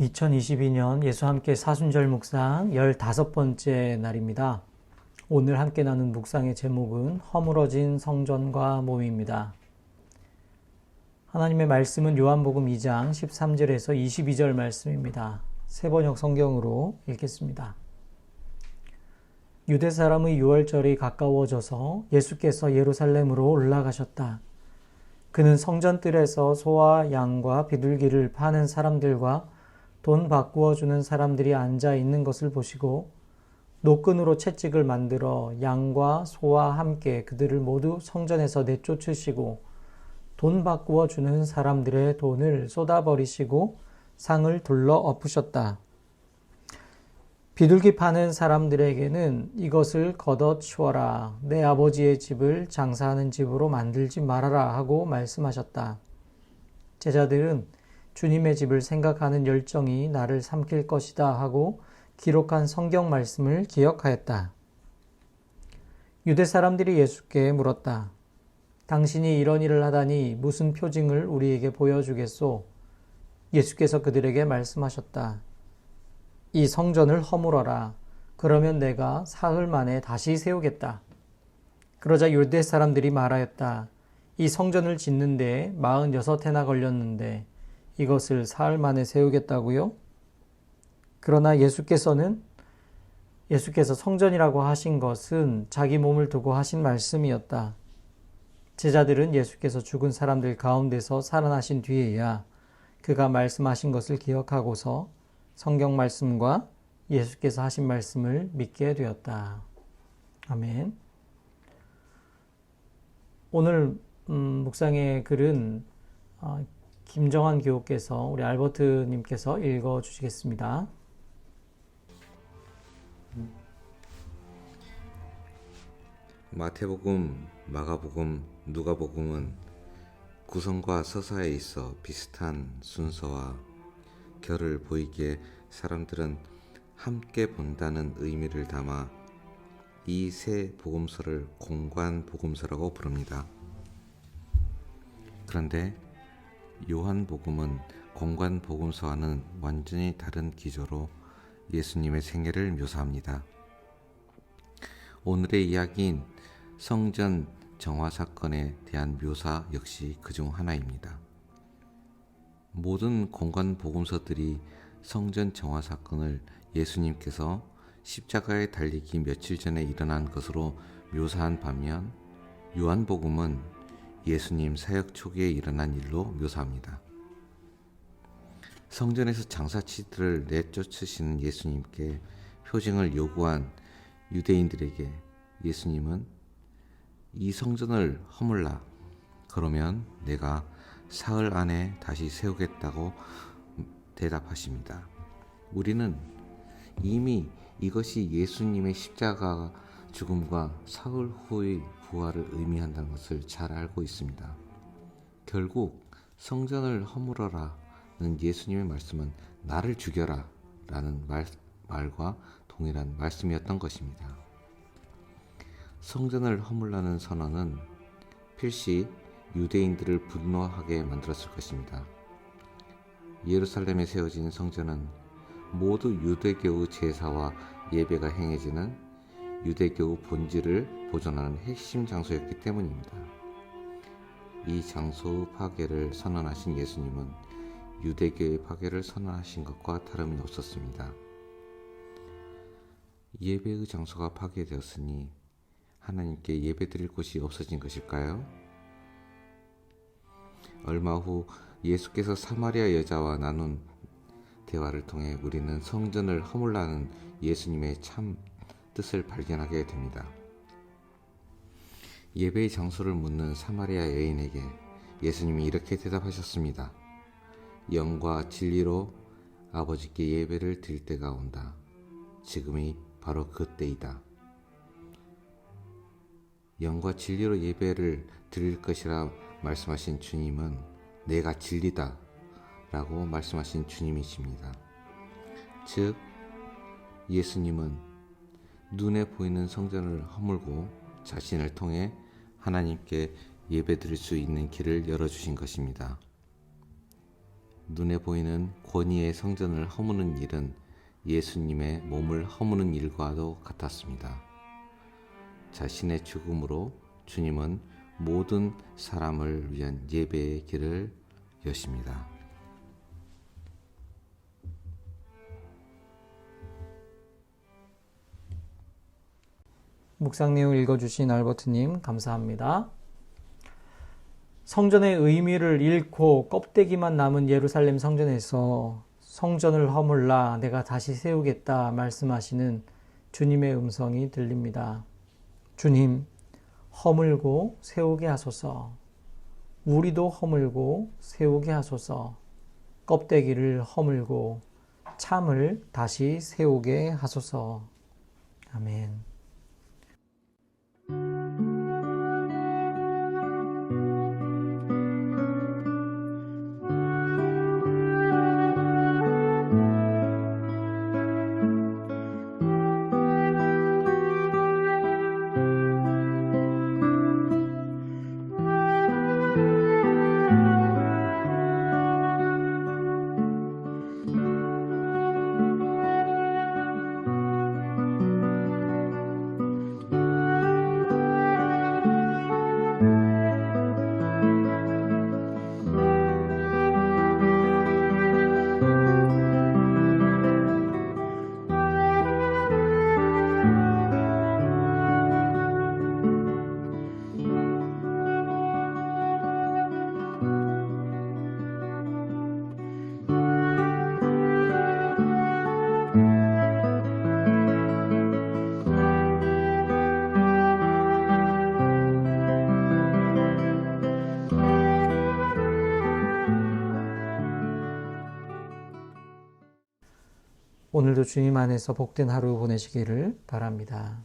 2022년 예수 함께 사순절 묵상 15번째 날입니다. 오늘 함께 나눈 묵상의 제목은 허물어진 성전과 몸입니다. 하나님의 말씀은 요한복음 2장 13절에서 22절 말씀입니다. 세번역 성경으로 읽겠습니다. 유대 사람의 유월절이 가까워져서 예수께서 예루살렘으로 올라가셨다. 그는 성전뜰에서 소와 양과 비둘기를 파는 사람들과 돈 바꾸어 주는 사람들이 앉아 있는 것을 보시고 노끈으로 채찍을 만들어 양과 소와 함께 그들을 모두 성전에서 내쫓으시고 돈 바꾸어 주는 사람들의 돈을 쏟아버리시고 상을 둘러 엎으셨다. 비둘기 파는 사람들에게는 이것을 걷어 치워라. 내 아버지의 집을 장사하는 집으로 만들지 말아라 하고 말씀하셨다. 제자들은 주님의 집을 생각하는 열정이 나를 삼킬 것이다 하고 기록한 성경 말씀을 기억하였다. 유대 사람들이 예수께 물었다. 당신이 이런 일을 하다니 무슨 표징을 우리에게 보여주겠소? 예수께서 그들에게 말씀하셨다. 이 성전을 허물어라. 그러면 내가 사흘 만에 다시 세우겠다. 그러자 유대 사람들이 말하였다. 이 성전을 짓는데 46해나 걸렸는데 이것을 사흘 만에 세우겠다고요? 그러나 예수께서는 예수께서 성전이라고 하신 것은 자기 몸을 두고 하신 말씀이었다. 제자들은 예수께서 죽은 사람들 가운데서 살아나신 뒤에야 그가 말씀하신 것을 기억하고서 성경 말씀과 예수께서 하신 말씀을 믿게 되었다. 아멘. 오늘 음, 묵상의 글은 어, 김정환 교우께서 우리 알버트님께서 읽어 주시겠습니다. 마태복음, 마가복음, 누가복음은 구성과 서사에 있어 비슷한 순서와 결을 보이기에 사람들은 함께 본다는 의미를 담아 이 세 복음서를 공관 복음서라고 부릅니다. 그런데 요한복음은 공관 복음서와는 완전히 다른 기조로 예수님의 생애를 묘사합니다. 오늘의 이야기인 성전 정화 사건에 대한 묘사 역시 그중 하나입니다. 모든 공간 복음서들이 성전 정화 사건을 예수님께서 십자가에 달리기 며칠 전에 일어난 것으로 묘사한 반면 요한복음은 예수님 사역 초기에 일어난 일로 묘사합니다. 성전에서 장사치들을 내쫓으시는 예수님께 표징을 요구한 유대인들에게 예수님은 이 성전을 허물라 그러면 내가 사흘 안에 다시 세우겠다고 대답하십니다. 우리는 이미 이것이 예수님의 십자가 죽음과 사흘 후의 부활을 의미한다는 것을 잘 알고 있습니다. 결국 성전을 허물어라는 예수님의 말씀은 나를 죽여라 라는 말, 말과 동일한 말씀이었던 것입니다. 성전을 허물라는 선언은 필시 유대인들을 분노하게 만들었을 것입니다. 예루살렘에 세워진 성전은 모두 유대교의 제사와 예배가 행해지는 유대교의 본질을 보존하는 핵심 장소였기 때문입니다. 이 장소의 파괴를 선언하신 예수님은 유대교의 파괴를 선언하신 것과 다름이 없었습니다. 예배의 장소가 파괴되었으니 하나님께 예배드릴 곳이 없어진 것일까요? 얼마 후 예수께서 사마리아 여자와 나눈 대화를 통해 우리는 성전을 허물라는 예수님의 참 뜻을 발견하게 됩니다. 예배의 장소를 묻는 사마리아 여인에게 예수님이 이렇게 대답하셨습니다. 영과 진리로 아버지께 예배를 드릴 때가 온다. 지금이 바로 그 때이다. 영과 진리로 예배를 드릴 것이라 말씀하신 주님은 내가 진리다 라고 말씀하신 주님이십니다. 즉, 예수님은 눈에 보이는 성전을 허물고 자신을 통해 하나님께 예배 드릴 수 있는 길을 열어주신 것입니다. 눈에 보이는 권위의 성전을 허무는 일은 예수님의 몸을 허무는 일과도 같았습니다. 자신의 죽음으로 주님은 모든 사람을 위한 예배의 길을 여십니다. 묵상 내용 읽어주신 알버트님 감사합니다. 성전의 의미를 잃고 껍데기만 남은 예루살렘 성전에서 성전을 허물라 내가 다시 세우겠다 말씀하시는 주님의 음성이 들립니다. 주님, 허물고 세우게 하소서. 우리도 허물고 세우게 하소서. 껍데기를 허물고 참을 다시 세우게 하소서. 아멘. 오늘도 주님 안에서 복된 하루 보내시기를 바랍니다.